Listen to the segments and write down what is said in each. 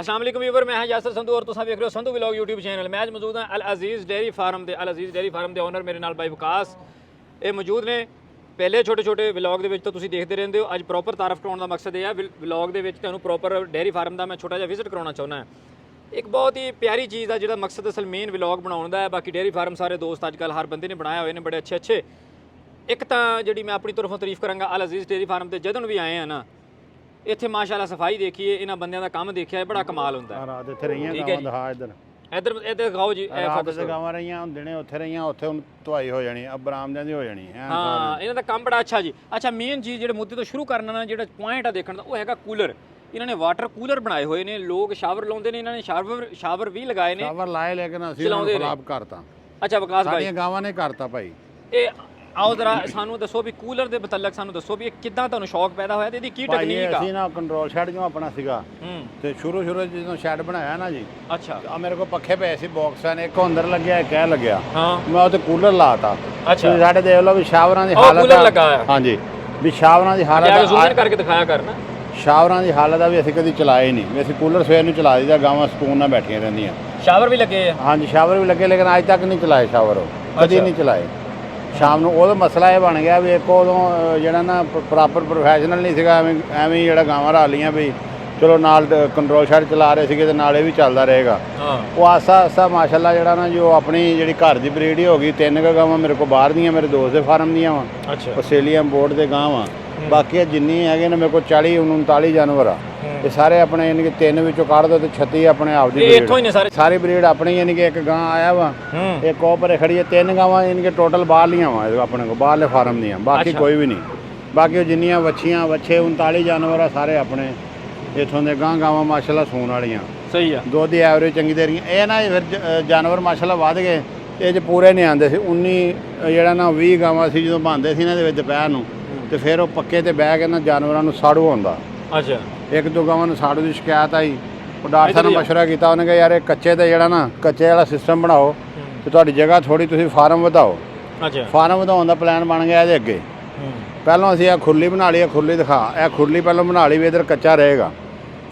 ਅਸਲਾਮ ਅਲੈਕੁਮ weaver, ਮੈਂ ਹਾਂ ਯਾਸਰ ਸੰਧੂ ਔਰ ਤੁਸੀਂ ਵੇਖ ਰਹੇ ਹੋ ਸੰਧੂ ਵਲੌਗ YouTube ਚੈਨਲ ਮੈਂ ਅੱਜ ਮੌਜੂਦ ਹਾਂ ਅਲ ਅਜ਼ੀਜ਼ ਡੇਅਰੀ ਫਾਰਮ ਦੇ ਅਲ ਅਜ਼ੀਜ਼ ਡੇਅਰੀ ਫਾਰਮ ਦੇ ਓਨਰ ਮੇਰੇ ਨਾਲ ਬਾਈ ਵਿਕਾਸ। ਇਹ ਮੌਜੂਦ ਨੇ। ਪਹਿਲੇ ਛੋਟੇ ਛੋਟੇ ਵਲੌਗ ਦੇ ਵਿੱਚ ਤਾਂ ਤੁਸੀਂ ਦੇਖਦੇ ਰਹਿੰਦੇ ਹੋ, ਅੱਜ ਪ੍ਰੋਪਰ ਤਾਰਫ ਕਰਾਉਣ ਦਾ ਮਕਸਦ ਇਹ ਹੈ ਵਲੌਗ ਦੇ ਵਿੱਚ ਤੁਹਾਨੂੰ ਪ੍ਰੋਪਰ ਡੇਅਰੀ ਫਾਰਮ ਦਾ ਮੈਂ ਛੋਟਾ ਜਿਹਾ ਵਿਜ਼ਿਟ ਕਰਾਉਣਾ ਚਾਹੁੰਦਾ ਹਾਂ। ਇੱਕ ਬਹੁਤ ਹੀ ਪਿਆਰੀ ਚੀਜ਼ ਆ ਜਿਹੜਾ ਮਕਸਦ ਅਸਲ ਮੇਨ ਵਲੌਗ ਬਣਾਉਣ ਦਾ ਹੈ, ਬਾਕੀ ਡੇਅਰੀ ਫਾਰਮ ਸਾਰੇ ਦੋਸਤ ਅੱਜ ਕੱਲ ਹਰ ਬੰਦੇ ਨੇ ਬਣਾਏ ਹੋਏ ਨੇ, ਬੜੇ ਅੱਛੇ ਅੱਛੇ ਇੱਕ ਤਾਂ ਜਿਹੜੀ ਮੈਂ ਆਪਣੀ ਤਰਫੋਂ ਤਾਰੀਫ ਕਰਾਂਗਾ ਅਲ ਅਜ਼ੀਜ਼ ਡੇਅਰੀ ਫਾਰਮ ਤੇ ਜਦੋਂ ਵੀ ਆਏ ਆ ਨਾ ਇੱਥੇ ਮਾਸ਼ਾਅੱਲਾ ਸਫ਼ਾਈ ਦੇਖੀਏ ਇਹਨਾਂ ਬੰਦਿਆਂ ਦਾ ਕੰਮ ਦੇਖਿਆ ਇਹ ਬੜਾ ਕਮਾਲ ਹੁੰਦਾ ਹੈ। ਰਾਤ ਇੱਥੇ ਰਹੀਆਂ ਠੀਕ ਹੈ ਗਾਵਾਂ ਦਿਖਾ ਇੱਧਰ। ਇੱਧਰ ਇੱਧਰ ਦਿਖਾਓ ਜੀ ਇਹ ਰਾਤ ਫੋਕਸ ਗਾਵਾਂ ਰਹੀਆਂ ਹੁੰਦੇ ਨੇ ਉੱਥੇ ਰਹੀਆਂ ਉੱਥੇ ਹੁਣ ਧੁਆਈ ਹੋ ਜਾਣੀ ਆ ਬਰਾਮਦਿਆਂ ਦੀ ਹੋ ਜਾਣੀ ਐਨ ਹਾਂ ਇਹਨਾਂ ਦਾ ਕੰਮ ਬੜਾ ਅੱਛਾ ਜੀ। ਅੱਛਾ ਮੇਨ ਚੀਜ਼ ਜਿਹੜੇ ਮੁੱਦੇ ਤੋਂ ਸ਼ੁਰੂ ਕਰਨਾ ਨਾ ਜਿਹੜਾ ਪੁਆਇੰਟ ਆ ਦੇਖਣ ਦਾ ਉਹ ਹੈਗਾ ਕੂਲਰ। ਇਹਨਾਂ ਨੇ ਵਾਟਰ ਕੂਲਰ ਬਣਾਏ ਹੋਏ ਨੇ ਲੋਕ ਸ਼ਾਵਰ ਲਾਉਂਦੇ ਨੇ ਇਹਨਾਂ ਨੇ ਸ਼ਾਵਰ ਸ਼ਾਵਰ ਵੀ ਲਗਾਏ ਨੇ। ਸਾਵਰ ਲਾਏ ਲੇਕਿਨ ਅਸੀਂ ਚਲਾਉਂਦੇ ਉਹਨਾਂ ਨੇ। ਖਰਾਬ ਕਰਤਾ। ਅੱਛਾ ਵਿਕਾਸ ਭਾਈ ਸਾਡੀਆਂ ਗਾਵਾਂ ਨੇ ਕਰਤਾ ਭਾਈ। ਇਹ ਆਓ ਜਰਾ ਸਾਨੂੰ ਦੱਸੋ ਵੀ ਕੂਲਰ ਦੇ ਮੁਤਲਕ ਸਾਨੂੰ ਦੱਸੋ ਵੀ ਇਹ ਕਿੱਦਾਂ ਤੁਹਾਨੂੰ ਸ਼ੌਕ ਪੈਦਾ ਹੋਇਆ ਤੇ ਇਹਦੀ ਕੀ ਭਾਈ ਟੈਕਨੀਕ ਆ? ਅਸੀਂ ਨਾ ਕੰਟਰੋਲ ਸ਼ੈਡ ਜੋ ਆਪਣਾ ਸੀਗਾ? ਹੂੰ। ਤੇ ਸ਼ੁਰੂ ਸ਼ੁਰੂ 'ਚ ਜਦੋਂ ਸ਼ੈਡ ਬਣਾਇਆ ਨਾ ਜੀ ਅੱਛਾ। ਆ ਮੇਰੇ ਕੋਲ ਪੱਖੇ ਪਏ ਸੀ ਬਾਕਸਾਂ ਨੇ ਇੱਕ ਅੰਦਰ ਲੱਗਿਆ ਇੱਕ ਇਹ ਲੱਗਿਆ। ਹਾਂ। ਮੈਂ ਉਹ ਤੇ ਕੂਲਰ ਲਾਤਾ। ਅੱਛਾ। ਤੁਸੀਂ ਸਾਡੇ ਦੇਖ ਲਓ ਵੀ ਸ਼ਾਵਰਾਂ ਦੀ ਉਹ ਹਾਲਤ ਕੂਲਰ ਆ- ਲੱਗਾ ਹੋਇਆ। ਹਾਂਜੀ। ਵੀ ਸ਼ਾਵਰਾਂ ਦੀ ਹਾਲਤ ਕੇ ਆ- ਜ਼ੂਮ ਇਨ ਕਰਕੇ ਦਿਖਾਇਆ ਕਰਨਾ ਸ਼ਾਵਰਾਂ ਦੀ ਹਾਲਤ ਆ ਵੀ ਅਸੀਂ ਕਦੀ ਚਲਾਏ ਨਹੀਂ। ਵੀ ਅਸੀਂ ਕੂਲਰ ਸਵੇਰ ਨੂੰ ਚਲਾ ਦਈਦਾ ਗਾਵਾਂ ਸਕੂਨ ਨਾਲ ਬੈਠੀਆਂ ਰਹਿੰਦੀਆਂ। ਸ਼ਾਵਰ ਵੀ ਲੱਗੇ ਆ। ਹਾਂਜੀ ਸ਼ਾਵਰ ਵੀ ਲੱਗੇ ਲੇਕਿਨ ਅੱਜ ਤੱਕ ਨਹੀਂ ਚਲਾਏ ਸ਼ਾਵਰ ਉਹ। ਕਦੀ ਅੱਛਾ। ਨਹੀਂ ਚਲਾਏ। ਸ਼ਾਮ ਨੂੰ ਉਹਦਾ ਮਸਲਾ ਇਹ ਬਣ ਗਿਆ ਵੀ ਇੱਕ ਉਦੋਂ ਜਿਹੜਾ ਨਾ ਪ੍ਰੋਪਰ ਪ੍ਰੋਫੈਸ਼ਨਲ ਨਹੀਂ ਸੀਗਾ ਐਵੇਂ ਐਵੇਂ ਜਿਹੜਾ ਗਾਵਾਂ ਰਾ ਲੀਆਂ ਵੀ ਚਲੋ ਨਾਲ ਕੰਟਰੋਲ ਸ਼ੈਡ ਚਲਾ ਰਹੇ ਸੀਗੇ ਤੇ ਨਾਲ ਇਹ ਵੀ ਚੱਲਦਾ ਰਹੇਗਾ। ਉਹ ਆਸਾ ਆਸਾ ਮਾਸ਼ਾਅੱਲਾ ਜਿਹੜਾ ਨਾ ਜੋ ਆਪਣੀ ਜਿਹੜੀ ਘਰ ਦੀ ਬਰੀਡ ਹੀ ਹੋ ਗਈ ਤਿੰਨ ਕੁ ਗਾਵਾਂ ਮੇਰੇ ਕੋਲ ਬਾਹਰ ਦੀਆਂ ਮੇਰੇ ਦੋਸਤ ਦੇ ਫਾਰਮ ਦੀਆਂ ਵਾ। ਅੱਛਾ। ਆਸਟ੍ਰੇਲੀਆ ਬੋਰਡ ਦੇ ਗਾਂ ਵਾ। ਬਾਕੀ ਜਿੰਨੀ ਹੈਗੇ ਨੇ ਮੇਰੇ ਕੋਲ 40 39 ਜਾਨਵਰ ਆ। ਇਹ ਸਾਰੇ ਆਪਣੇ ਯਾਨੀ ਕਿ ਤਿੰਨ ਵਿੱਚੋਂ ਕੱਢ ਦੋ ਤੇ 36 ਆਪਣੇ ਆਪ ਦੀ ਇਹ breed ਇੱਥੋਂ ਹੀ ਨੇ ਸਾਰੇ। ਸਾਰੀ ਬਰੀਡ ਆਪਣੀ ਯਾਨੀ ਕਿ ਇੱਕ ਗਾਂ ਆਇਆ ਵਾ ਹੂੰ। ਇੱਕ ਉਹ ਪਰੇ ਖੜੀ ਹੈ ਤਿੰਨ ਗਾਵਾਂ ਯਾਨੀ ਕਿ ਟੋਟਲ ਬਾਹਰਲੀਆਂ ਵਾ ਆਪਣੇ ਕੋਲ ਬਾਹਰਲੇ ਫਾਰਮ ਦੀਆਂ ਬਾਕੀ ਅੱਛਾ। ਕੋਈ ਵੀ ਨਹੀਂ। ਬਾਕੀ ਉਹ ਜਿੰਨੀਆਂ ਵੱਛੀਆਂ ਵੱਛੇ 39 ਜਾਨਵਰ ਆ ਸਾਰੇ ਆਪਣੇ ਇਥੋਂ ਦੇ ਗਾਂ ਗਾਵਾਂ ਮਾਸ਼ਾਅੱਲਾ ਸੂਣ ਵਾਲੀਆਂ। ਸਹੀ ਆ। ਦੁੱਧ ਦੀ ਐਵਰੇਜ ਚੰਗੀ ਦੇ ਰਹੀਆਂ। ਇਹ ਨਾ ਫਿਰ ਜ- ਅ, ਜਾਨਵਰ ਮਾਸ਼ਾਅੱਲਾ ਵੱਧ ਗਏ ਇਹ ਚ ਪੂਰੇ ਨਹੀਂ ਆਉਂਦੇ ਸੀ 19 ਅ, ਜਿਹੜਾ ਨਾ 20 ਗਾਵਾਂ ਸੀ ਜਦੋਂ ਬੰਦੇ ਸੀ ਇਹਨਾਂ ਦੇ ਵਿੱਚ ਦੁਪਹਿਰ ਨੂੰ ਤੇ ਫਿਰ ਉਹ ਪੱਕੇ ਤੇ ਬਹਿ ਕੇ ਨਾ ਜਾਨਵਰਾਂ ਨੂੰ ਸਾੜੂ ਆਉਂਦਾ। ਅੱਛਾ। ਇੱਕ ਦੋ ਗਾਵਾਂ ਨੂੰ ਸਾੜੂ ਦੀ ਸ਼ਿਕਾਇਤ ਆਈ। ਉਹ ਡਾਕਟਰ ਸਾਹਿਬ ਨੇ। ਮਸ਼ਵਰਾ ਕੀਤਾ। ਉਹਨੇ ਕਿਹਾ ਯਾਰ ਇਹ ਕੱਚੇ ਤੇ ਜਿਹੜਾ ਨਾ ਕੱਚੇ ਵਾਲਾ ਸਿਸਟਮ ਬਣਾਓ ਤੇ ਤੁਹਾਡੀ ਜਗ੍ਹਾ ਥੋੜੀ ਤੁਸੀਂ ਫਾਰਮ ਵਧਾਓ। ਅੱਛਾ। ਫਾਰਮ ਵਧਾਉਣ ਦਾ ਪਲਾਨ ਬਣ ਗਿਆ ਇਹਦੇ ਅੱਗੇ। ਪਹਿਲਾਂ ਅਸੀਂ ਇਹ ਖੁਰਲੀ ਬਣਾ ਲਈ ਇਹ ਖੁਰਲੀ ਦਿਖਾ। ਇਹ ਖੁਰਲੀ ਪਹਿਲਾਂ ਬਣਾ ਲਈ ਵੀ ਇਧਰ ਕੱਚਾ ਰਹੇਗਾ।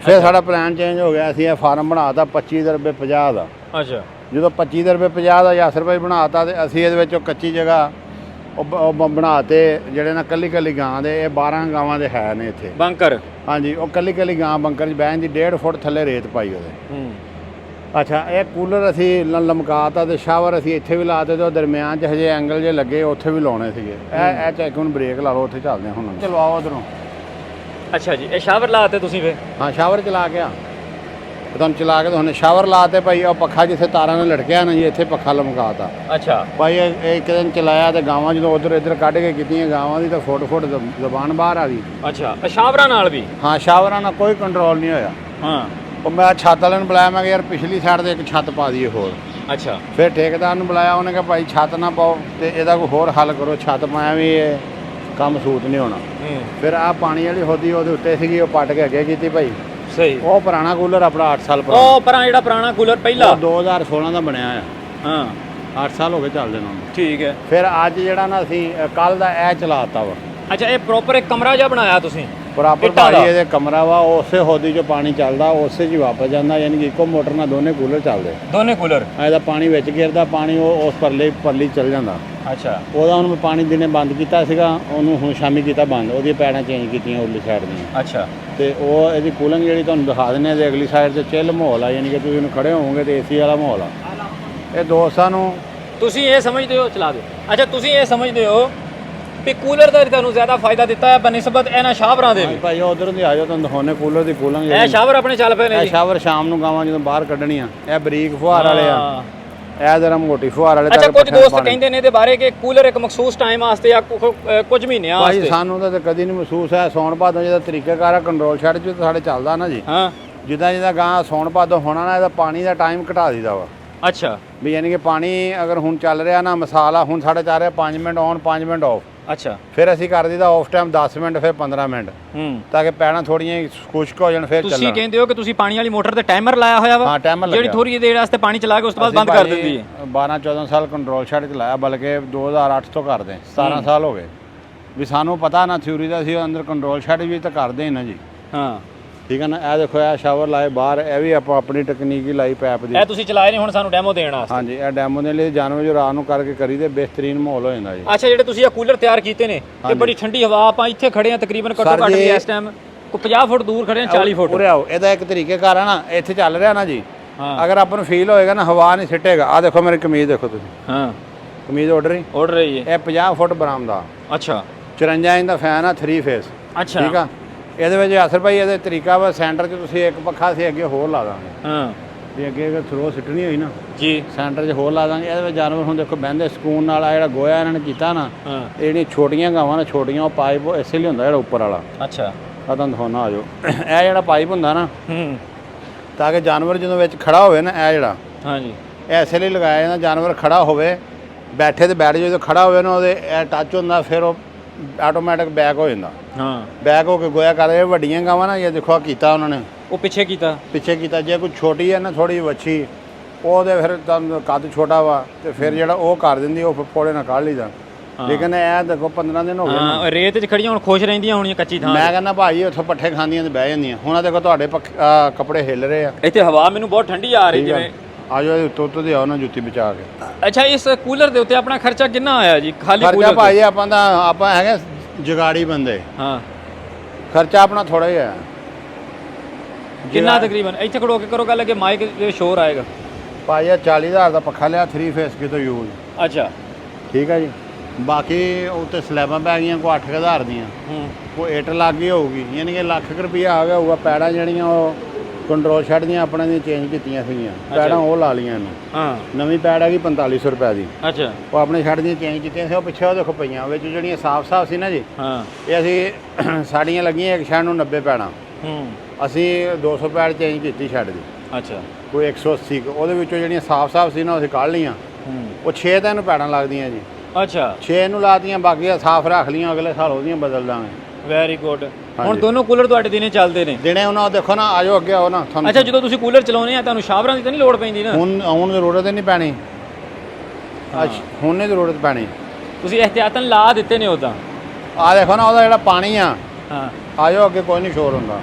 ਫਿਰ ਸਾਡਾ ਪਲਾਨ ਚੇਂਜ ਹੋ ਗਿਆ। ਅਸੀਂ ਇਹ ਫਾਰਮ ਬਣਾਤਾ 25 ਦੇ ਰੁਪਏ 50 ਦਾ। ਅੱਛਾ। ਜਦੋਂ 25 ਦੇ ਰੁਪਏ 50 ਦਾ ਯਾਸਰ ਰੁਪਏ ਬਣਾਤਾ ਤੇ ਅਸੀਂ ਇਹਦੇ ਵਿੱਚ ਕੱਚੀ ਜਗ੍ਹਾ ਉਹ ਬ- ਉਹ ਬ- ਬਣਾਤੇ ਜਿਹੜੇ ਨਾ ਕੱਲੀ ਕੱਲੀ ਗਾਂ ਦੇ ਇਹ 12 ਗਾਵਾਂ ਦੇ ਹੈ ਨੇ ਇੱਥੇ। ਬੰਕਰ? ਹਾਂਜੀ ਉਹ ਕੱਲੀ ਕੱਲੀ ਗਾਂ ਬੰਕਰ 'ਚ ਬਹਿਣ ਦੀ 1.5 ਫੁੱਟ ਥੱਲੇ ਰੇਤ ਪਾਈ ਉਹਦੇ। ਹੂੰ। ਅੱਛਾ ਇਹ ਕੂਲਰ ਅਸੀਂ ਲਮਕਾਤਾ ਤੇ ਸ਼ਾਵਰ ਅਸੀਂ ਇੱਥੇ ਵੀ ਲਾਤੇ ਤੇ ਉਹ ਦਰਮਿਆਨ 'ਚ ਹਜੇ ਐਂਗਲ ਜੇ ਲੱਗੇ ਉੱਥੇ ਵੀ ਲਾਉਣੇ ਸੀਗੇ। ਇਹ ਇਹ ਚੈੱਕ ਹੁਣ ਬ੍ਰੇਕ ਲਾ ਲਓ ਉੱਥੇ ਚੱਲਦੇ ਹਾਂ ਹੁਣ। ਚਲੋ ਆਓ ਉਧਰੋਂ। ਅੱਛਾ ਜੀ ਇਹ ਸ਼ਾਵਰ ਲਾਤੇ ਤੁਸੀਂ ਫੇ ਹਾਂ ਸ਼ਾਵਰ ਚਲਾ ਕੇ ਆ। ਤੇ ਤੁਹਾਨੂੰ ਚਲਾ ਕੇ ਤੁਹਾਨੂੰ ਸ਼ਾਵਰ ਲਾਤੇ ਭਾਈ ਉਹ ਪੱਖਾ ਜਿੱਥੇ ਤਾਰਾਂ ਨਾਲ ਲਟਕਿਆ ਨਾ ਜੀ ਇੱਥੇ ਪੱਖਾ ਲਮਕਾਤਾ। ਅੱਛਾ। ਭਾਈ ਇਹ ਇਹ ਇੱਕ ਦਿਨ ਚਲਾਇਆ ਤੇ ਗਾਵਾਂ ਜਦੋਂ ਉਧਰ ਇੱਧਰ ਕੱਢ ਕੇ ਕੀਤੀਆਂ ਗਾਵਾਂ ਦੀ ਤਾਂ ਫੁੱਟ ਫੁੱਟ ਜ਼ਬ- ਜ਼ਬਾਨ ਬਾਹਰ ਆ ਗਈ। ਅੱਛਾ ਇਹ ਸ਼ਾਵਰਾਂ ਨਾਲ ਵੀ? ਹਾਂ ਸ਼ਾਵਰਾਂ ਨਾਲ ਕੋਈ ਕੰਟਰੋਲ ਨਹੀਂ ਹੋਇਆ। ਹਾਂ। ਉਹ ਮੈਂ ਛੱਤ ਵਾਲੇ ਨੂੰ ਬੁਲਾਇਆ ਮੈਂ ਕਿਹਾ ਯਾਰ ਪਿਛਲੀ ਸਾਈਡ ਤੇ ਇੱਕ ਛੱਤ ਪਾ ਦਈਏ ਹੋਰ। ਅੱਛਾ। ਫਿਰ ਠੇਕੇਦਾਰ ਨੂੰ ਬੁਲਾਇਆ ਉਹਨੇ ਕਿਹਾ ਭਾਈ ਛੱਤ ਨਾ ਪਾਓ ਤੇ ਇਹਦਾ ਕੋਈ ਹੋਰ ਹੱਲ ਕਰੋ ਛੱਤ ਪਾਇਆ ਵੀ ਇਹ ਕੰਮ ਸੂਤ ਨਹੀਂ ਹੋਣਾ। ਹੂੰ। ਫਿਰ ਆ ਪਾਣੀ ਵਾਲੀ ਹੋਦੀ ਉਹਦੇ ਉੱਤੇ ਸੀਗੀ ਉਹ ਪੱਟ ਕੇ ਅੱਗੇ ਕੀਤੀ ਭਾਈ। ਸਹੀ। ਉਹ ਪੁਰਾਣਾ ਕੂਲਰ ਆਪਣਾ 8 ਸਾਲ ਪੁਰਾਣਾ। ਉਹ ਪਰਾਂ ਜਿਹੜਾ ਪੁਰਾਣਾ ਕੂਲਰ ਪਹਿਲਾ? ਉਹ 2016 ਦਾ ਬਣਿਆ ਆ ਹਾਂ। 8 ਸਾਲ ਹੋ ਗਏ ਚੱਲਦੇ ਨੂੰ ਠੀਕ ਹੈ। ਫਿਰ ਅੱਜ ਜਿਹੜਾ ਨਾ ਅਸੀਂ ਕੱਲ ਦਾ ਇਹ ਚਲਾਤਾ ਵਾ। ਅੱਛਾ ਇਹ ਪ੍ਰੋਪਰ ਇੱਕ ਕਮਰਾ ਜਿਹਾ ਬਣਾਇਆ ਤੁਸੀਂ? ਬਰਾਬਰ ਇੱਟਾਂ ਦਾ? ਭਾਜੀ ਇਹਦੇ ਕਮਰਾ ਵਾ ਉਸੇ ਹੋਦੀ 'ਚੋਂ ਪਾਣੀ ਚੱਲਦਾ ਉਸੇ 'ਚ ਹੀ ਵਾਪਸ ਜਾਂਦਾ ਯਾਨੀ ਕਿ ਇੱਕੋ ਮੋਟਰ ਨਾਲ ਦੋਨੇ ਕੂਲਰ ਚੱਲਦੇ। ਦੋਨੇ ਕੂਲਰ? ਆ ਇਹਦਾ ਪਾਣੀ ਵਿੱਚ ਗਿਰਦਾ ਪਾਣੀ ਉਹ ਉਸ ਪਰਲੇ ਪਰਲੀ ਚੱਲ ਜਾਂਦਾ। ਅੱਛਾ। ਉਹਦਾ ਹੁਣ ਮੈਂ ਪਾਣੀ ਦਿਨੇ ਬੰਦ ਕੀਤਾ ਸੀਗਾ ਉਹਨੂੰ ਹੁਣ ਸ਼ਾਮੀ ਕੀਤਾ ਬੰਦ ਉਹਦੀਆਂ ਪੈੜਾਂ ਚੇਂਜ ਕੀਤੀਆਂ ਉਰਲੀ ਸਾਈਡ ਦੀਆਂ। ਅੱਛਾ। ਤੇ ਉਹ ਇਹਦੀ ਕੂਲਿੰਗ ਜਿਹੜੀ ਤੁਹਾਨੂੰ ਦਿਖਾ ਦਿੰਨੇ ਆ ਤੇ ਅਗਲੀ ਸਾਈਡ ਤੇ ਚਿੱਲ ਮਾਹੌਲ ਆ ਯਾਨੀ ਕਿ ਤੁਸੀਂ ਉਹਨੂੰ ਖੜੇ ਹੋਵੋਗੇ ਤੇ ਏਸੀ ਵਾਲਾ ਮਾਹੌਲ ਆ। ਇਹ ਦੋਸਤਾਂ ਨੂੰ ਤੁਸੀਂ ਇਹ ਸਮਝਦੇ ਹੋ ਚਲਾ ਦਿਓ। ਅੱਛਾ ਤੁਸੀਂ ਇਹ ਸਮਝਦੇ ਹੋ ਵੀ ਕੂਲਰ ਦਾ ਤੁਹਾਨੂੰ ਜ਼ਿਆਦਾ ਫਾਇਦਾ ਦਿੱਤਾ ਹੈ ਬਨਿਸਬਤ ਇਹਨਾਂ ਸ਼ਾਵਰਾਂ ਦੇ ਵੀ। ਭਾਈ ਉਧਰ ਦੀ ਆ ਜਾਓ ਤੁਹਾਨੂੰ ਦਿਖਾਉਣੇ ਕੂਲਰ ਦੀ ਕੂਲਿੰਗ ਇਹ ਸ਼ਾਵਰ ਆਪਣੇ ਚੱਲ ਪਏ ਨੇ ਇਹ ਜੀ। ਸ਼ਾਵਰ ਸ਼ਾਮ ਨੂੰ ਗਾਵਾਂ ਜਦੋਂ ਬਾਹਰ ਕੱਢਣੀਆਂ ਇਹ ਬਰੀਕ ਫੁਹਾਰ ਵਾਲੇ ਆ। ਇਹ ਜਰਾ ਮੋਟੀ ਫੁਹਾਰ ਵਾਲੇ ਅੱਛਾ ਕੁਝ ਦੋਸਤ। ਕਹਿੰਦੇ ਨੇ ਇਹਦੇ ਬਾਰੇ ਕਿ ਕੂਲਰ ਇੱਕ ਮਖਸੂਸ ਟਾਈਮ ਵਾਸਤੇ ਜਾਂ ਕੁਝ ਮਹੀਨਿਆਂ ਭਾਈ ਵਾਸਤੇ। ਸਾਨੂੰ ਤਾਂ ਕਦੀ ਨਹੀਂ ਮਹਿਸੂਸ ਹੈ ਸੌਣ ਭਾਦੋਂ ਜਿਹਦਾ ਤਰੀਕਾਕਾਰ ਆ ਕੰਟਰੋਲ ਛੱਡ ਚ ਸਾਡੇ ਚੱਲਦਾ ਨਾ ਜੀ। ਹਾਂ। ਜਿੱਦਾਂ ਜਿੱਦਾਂ ਗਾਂ ਸੌਣ ਭਾਦੋਂ ਹੋਣਾ ਨਾ ਇਹਦਾ ਪਾਣੀ ਦਾ ਟਾਈਮ ਘਟਾ ਦਈਦਾ ਵਾ। ਅੱਛਾ। ਵੀ ਯਾਨੀ ਕਿ ਪਾਣੀ ਅਗਰ ਹੁਣ ਚੱਲ ਰਿਹਾ ਨਾ ਮਿਸਾਲ ਹੁਣ ਸਾਡੇ ਚੱਲ ਰਿਹਾ 5 ਮਿੰਟ ਔਨ 5 ਮਿੰਟ ਆਫ ਅੱਛਾ। ਫਿਰ ਅਸੀਂ ਕਰ ਦਈਦਾ ਆਫ ਟਾਈਮ 10 ਮਿੰਟ ਫਿਰ 15 ਮਿੰਟ। ਹੂੰ। ਤਾਂ ਕਿ ਪੈਣਾ ਥੋੜੀਆਂ ਖੁਸ਼ਕ ਹੋ ਜਾਣ ਫਿਰ ਤੁਸੀਂ ਚੱਲਣ। ਕਹਿੰਦੇ ਹੋ ਕਿ ਤੁਸੀਂ ਪਾਣੀ ਵਾਲੀ ਮੋਟਰ ਤੇ ਟਾਈਮਰ ਲਾਇਆ ਹੋਇਆ ਵਾ? ਹਾਂ ਟਾਈਮਰ ਜਿਹੜੀ ਲੱਗਿਆ। ਥੋੜੀ ਦੇਰ ਵਾਸਤੇ ਪਾਣੀ ਚਲਾ ਕੇ ਉਸ ਤੋਂ ਬਾਅਦ ਬੰਦ ਕਰ ਦਿੰਦੀ ਹੈ। 12 14 ਸਾਲ ਕੰਟਰੋਲ ਛੱਡ ਚਲਾਇਆ ਬਲਕਿ 2008 ਤੋਂ ਕਰਦੇ 17 ਸਾਲ ਹੋ ਗਏ। ਵੀ ਸਾਨੂੰ ਪਤਾ ਨਾ ਥਿਊਰੀ ਦਾ ਸੀ ਅੰਦਰ ਕੰਟਰੋਲ ਛੱਡ ਵੀ ਤਾਂ ਕਰਦੇ ਹੀ ਨਾ ਜੀ। ਹਾਂ। ਠੀਕ ਹੈ ਨਾ? ਇਹ ਦੇਖੋ ਇਹ ਸ਼ਾਵਰ ਲਾਏ ਬਾਹਰ ਇਹ ਵੀ ਆਪਾਂ ਆਪਣੀ ਟੈਕਨੀਕ ਹੀ ਲਾਈ ਪੈਪ ਦੀ। ਇਹ ਤੁਸੀਂ ਚਲਾਏ ਨਹੀਂ ਹੁਣ ਸਾਨੂੰ ਡੈਮੋ ਦੇਣ ਵਾਸਤੇ। ਹਾਂਜੀ ਇਹ ਡੈਮੋ ਦੇ ਲਈ ਜਾਨਵਰ ਜੋ ਰਾਤ ਨੂੰ ਕਰਕੇ ਕਰੀ ਤੇ ਬਿਹਤਰੀਨ ਮਾਹੌਲ ਹੋ ਜਾਂਦਾ ਜੀ। ਅੱਛਾ ਜਿਹੜੇ ਤੁਸੀਂ ਇਹ ਕੂਲਰ ਤਿਆਰ ਕੀਤੇ ਨੇ ਇਹ ਬੜੀ ਠੰਡੀ ਹਵਾ ਆਪਾਂ ਇੱਥੇ ਖੜੇ ਆ ਤਕਰੀਬਨ ਘੱਟੋ ਘੱਟ ਇਸ ਟਾਈਮ ਕੋ 50 ਫੁੱਟ ਦੂਰ ਖੜੇ ਆ 40 ਫੁੱਟ। ਉਰੇ ਆਓ ਇਹਦਾ ਇੱਕ ਤਰੀਕੇ ਕਾਰ ਹੈ ਨਾ ਇੱਥੇ ਚੱਲ ਰਿਹਾ ਨਾ ਜੀ। ਹਾਂ। ਅਗਰ ਆਪਾਂ ਨੂੰ ਫੀਲ ਹੋਏਗਾ ਨਾ ਹਵਾ ਨਹੀਂ ਸਿੱਟੇਗਾ। ਆ ਦੇਖੋ ਮੇਰੀ ਕਮੀਜ਼ ਦੇਖੋ ਤੁਸੀਂ। ਹਾਂ। ਕਮੀਜ਼ ਆਰਡਰ ਹੀ ਉੱਡ ਰਹੀ ਹੈ। ਇਹ 50 ਫੁੱਟ ਬਰਾਮ ਦਾ ਅੱਛਾ। 54 ਇੰਚ ਦਾ ਫੈਨ ਆ 3 ਫੇਸ ਅੱਛਾ। ਠੀਕ ਆ? ਇਹਦੇ ਵਿੱਚ ਅਸਰ ਭਾਈ ਇਹਦੇ ਤਰੀਕਾ ਵਾ ਸੈਂਟਰ 'ਚ ਤੁਸੀਂ ਇੱਕ ਪੱਖਾ ਸੀ ਅੱਗੇ ਹੋਰ ਲਾ ਦਾਂਗੇ। ਹਾਂ। ਜੇ ਅੱਗੇ ਅਗਰ ਥਰੋ ਸਿੱਟਣੀ ਹੋਈ ਨਾ ਜੀ। ਸੈਂਟਰ 'ਚ ਹੋਰ ਲਾ ਦਾਂਗੇ। ਇਹਦੇ ਵਿੱਚ ਜਾਨਵਰ ਹੁਣ ਦੇਖੋ ਬਹਿੰਦੇ ਸਕੂਨ ਨਾਲ ਆ ਜਿਹੜਾ ਗੋਇਆ ਇਹਨਾਂ ਨੇ ਕੀਤਾ ਨਾ ਹਾਂ। ਇਹ ਜਿਹੜੀਆਂ ਛੋਟੀਆਂ ਗਾਵਾਂ ਨਾ ਛੋਟੀਆਂ ਉਹ ਪਾਈਪ ਇਸੇ ਲਈ ਹੁੰਦਾ ਜਿਹੜਾ ਉੱਪਰ ਵਾਲਾ। ਅੱਛਾ। ਆ ਤੁਹਾਨੂੰ ਦਿਖਾਉਣਾ ਆ ਜਾਓ। ਇਹ ਜਿਹੜਾ ਪਾਈਪ ਹੁੰਦਾ ਨਾ ਹੂੰ। ਤਾਂ ਕਿ ਜਾਨਵਰ ਜਦੋਂ ਵਿੱਚ ਖੜਾ ਹੋਵੇ ਨਾ ਇਹ ਜਿਹੜਾ ਹਾਂਜੀ। ਇਸੇ ਲਈ ਲਗਾਇਆ ਜਾਂਦਾ ਜਾਨਵਰ ਖੜਾ ਹੋਵੇ ਬੈਠੇ ਤੇ ਬੈਠ ਜਾਵੇ ਜਦੋਂ ਖੜਾ ਹੋਵੇ ਨਾ ਉਹਦੇ ਇਹ ਟੱਚ ਹੁੰਦਾ ਫਿਰ ਉਹ ਆਟੋਮੈਟਿਕ ਬੈਕ ਹੋ ਜਾਂਦਾ। ਹਾਂ। ਬੈਕ ਹੋ ਕੇ ਗੋਇਆ ਕਰਦੇ ਵੱਡੀਆਂ ਗਾਵਾਂ ਨਾ ਇਹ ਦੇਖੋ ਆਹ ਕੀਤਾ ਉਹਨਾਂ ਨੇ। ਉਹ ਪਿੱਛੇ ਕੀਤਾ। ਪਿੱਛੇ ਕੀਤਾ ਜੇ ਕੋਈ ਛੋਟੀ ਹੈ ਨਾ ਥੋੜੀ ਵੱਛੀ ਉਹਦੇ ਫਿਰ ਤੁਹਾਨੂੰ ਕੱਦ ਛੋਟਾ ਵਾ ਤੇ ਫਿਰ ਜਿਹੜਾ ਉਹ ਕਰ ਦਿੰਦੀ ਉਹ ਪੋੜੇ ਨਾਲ ਕੱਢ ਲਈਦਾ। ਲੇਕਿਨ ਇਹ ਦੇਖੋ 15 ਦਿਨ ਹੋ ਗਏ ਹਾਂ ਰੇਤ 'ਚ ਖੜੀਆਂ ਹੁਣ ਖੁਸ਼ ਰਹਿੰਦੀਆਂ ਹੋਣੀਆਂ ਕੱਚੀ ਥਾਂ ਮੈਂ ਕਹਿੰਦਾ ਭਾਈ ਉੱਥੋਂ ਪੱਠੇ ਖਾਂਦੀਆਂ ਤੇ ਬਹਿ ਜਾਂਦੀਆਂ। ਹੁਣ ਆਹ ਦੇਖੋ ਤੁਹਾਡੇ ਪੱਖ- ਆਹ ਕੱਪੜੇ ਹਿੱਲ ਰਹੇ ਆ। ਇੱਥੇ ਹਵਾ ਮੈਨੂੰ ਬਹੁਤ ਠੰਡੀ ਆ ਰਹੀ ਜਿਵੇਂ ਆਜੋ ਇਹਦੇ ਉੱਤੋਂ ਉੱਤੋਂ ਦੀ ਆਓ ਨਾ ਜੁੱਤੀ ਬਚਾ ਕੇ। ਅੱਛਾ ਇਸ ਕੂਲਰ ਦੇ ਉੱਤੇ ਆਪਣਾ ਖਰਚਾ ਕਿੰਨਾ ਆਇਆ ਜੀ? ਖਾਲੀ ਖਰਚਾ ਕੂਲਰ ਭਾਈ ਆਪਾਂ ਦਾ ਆਪਾਂ ਹੈਗੇ ਜਗਾੜੀ ਬੰਦੇ। ਹਾਂ। ਖਰਚਾ ਆਪਣਾ ਥੋੜਾ ਹੀ ਹੈ। ਕਿੰਨਾ ਤਕਰੀਬਨ? ਇੱਥੇ ਖੜੋ ਕੇ ਕਰੋ ਗੱਲ ਕਿ ਮਾਈਕ ਦੇ ਸ਼ੋਰ ਆਏਗਾ। ਭਾਈ ਇਹ 40000 ਦਾ ਪੱਖਾ ਲਿਆ 3 ਫੇਸ ਕਿਤੋਂ ਯੂਜ਼ ਅੱਛਾ। ਠੀਕ ਹੈ ਜੀ। ਬਾਕੀ ਉੱਤੇ ਸਲੈਬਾਂ ਪੈ ਗਈਆਂ ਕੋ 8000 ਦੀਆਂ। ਹੂੰ। ਕੋ ਇੱਟ ਲੱਗ ਗਈ ਹੋਊਗੀ ਯਾਨੀ ਕਿ ਲੱਖ ਕੁ ਰੁਪਈਆ ਆ ਗਿਆ ਹੋਊਗਾ ਪੈੜਾਂ ਜਿਹੜੀਆਂ ਉਹ ਕੰਟਰੋਲ ਸ਼ੈਡ ਦੀਆਂ ਆਪਣੇ ਦੀਆਂ ਚੇਂਜ ਕੀਤੀਆਂ ਸੀਗੀਆਂ। ਪੈੜਾਂ ਉਹ ਲਾ ਲੀਆਂ ਇਹਨੂੰ। ਹਾਂ। ਨਵੀਂ ਪੈੜ ਹੈਗੀ 4500 ਰੁਪਏ ਦੀ। ਅੱਛਾ। ਉਹ ਆਪਣੇ ਸ਼ੈਡ ਦੀਆਂ ਚੇਂਜ ਕੀਤੀਆਂ ਸੀ ਉਹ ਪਿੱਛੇ ਉਹ ਦੇਖੋ ਪਈਆਂ ਵਿੱਚ ਜਿਹੜੀਆਂ ਸਾਫ਼-ਸਾਫ਼ ਸੀ ਨਾ ਜੀ ਹਾਂ। ਇਹ ਅਸੀਂ ਸਾਡੀਆਂ ਲੱਗੀਆਂ ਇੱਕ ਸ਼ੈਡ ਨੂੰ 90 ਪੈੜਾਂ। ਹੂੰ। ਅਸੀਂ 200 ਪੈੜ ਚੇਂਜ ਕੀਤੀ ਸ਼ੈਡ ਦੀ। ਅੱਛਾ। ਕੋਈ 180 ਕੁ। ਉਹਦੇ ਵਿੱਚੋਂ ਜਿਹੜੀਆਂ ਸਾਫ਼-ਸਾਫ਼ ਸੀ ਨਾ ਉਹ ਅਸੀਂ ਕੱਢ ਲਈਆਂ। ਹੂੰ। ਉਹ 6 ਤਾਂ ਇਹਨੂੰ ਪੈੜਾਂ ਲੱਗਦੀਆਂ ਜੀ। ਅੱਛਾ। 6 ਨੂੰ ਲਾਤੀਆਂ ਬਾਕੀ ਸਾਫ਼ ਰੱਖ ਲਈਆਂ ਅਗਲੇ ਸਾਲ ਉਹਦੀਆਂ ਬਦਲ ਦਾਂਗੇ। ਵੈਰੀ ਗੁੱਡ ਹੁਣ ਹਾਂਜੀ। ਦੋਨੋਂ ਕੂਲਰ ਤੁਹਾਡੇ ਦਿਨੇ ਚੱਲਦੇ ਨੇ? ਦਿਨੇ ਉਹਨਾਂ ਦੇਖੋ ਨਾ ਆਜੋ ਅੱਗੇ ਆਓ ਨਾ ਤੁਹਾਨੂੰ ਅੱਛਾ ਜਦੋਂ ਤੁਸੀਂ ਕੂਲਰ ਚਲਾਉਂਦੇ ਆ ਤੁਹਾਨੂੰ ਸ਼ਾਵਰਾਂ ਦੀ ਤਾਂ ਨਹੀਂ ਲੋੜ ਪੈਂਦੀ ਨਾ? ਹੁਣ ਹੁਣ ਜ਼ਰੂਰਤ ਹੀ ਨਹੀਂ ਪੈਣੀ। ਅੱਜ ਹੁਣ ਨਹੀਂ ਜ਼ਰੂਰਤ ਪੈਣੀ। ਤੁਸੀਂ ਇhtiyatan ਲਾ ਦਿੱਤੇ ਨੇ ਉਦਾਂ ਆ ਦੇਖੋ ਨਾ ਉਹਦਾ ਜਿਹੜਾ ਪਾਣੀ ਆ ਹਾਂ। ਆਜੋ ਅੱਗੇ ਕੋਈ ਨਹੀਂ ਸ਼ੋਰ ਹੁੰਦਾ।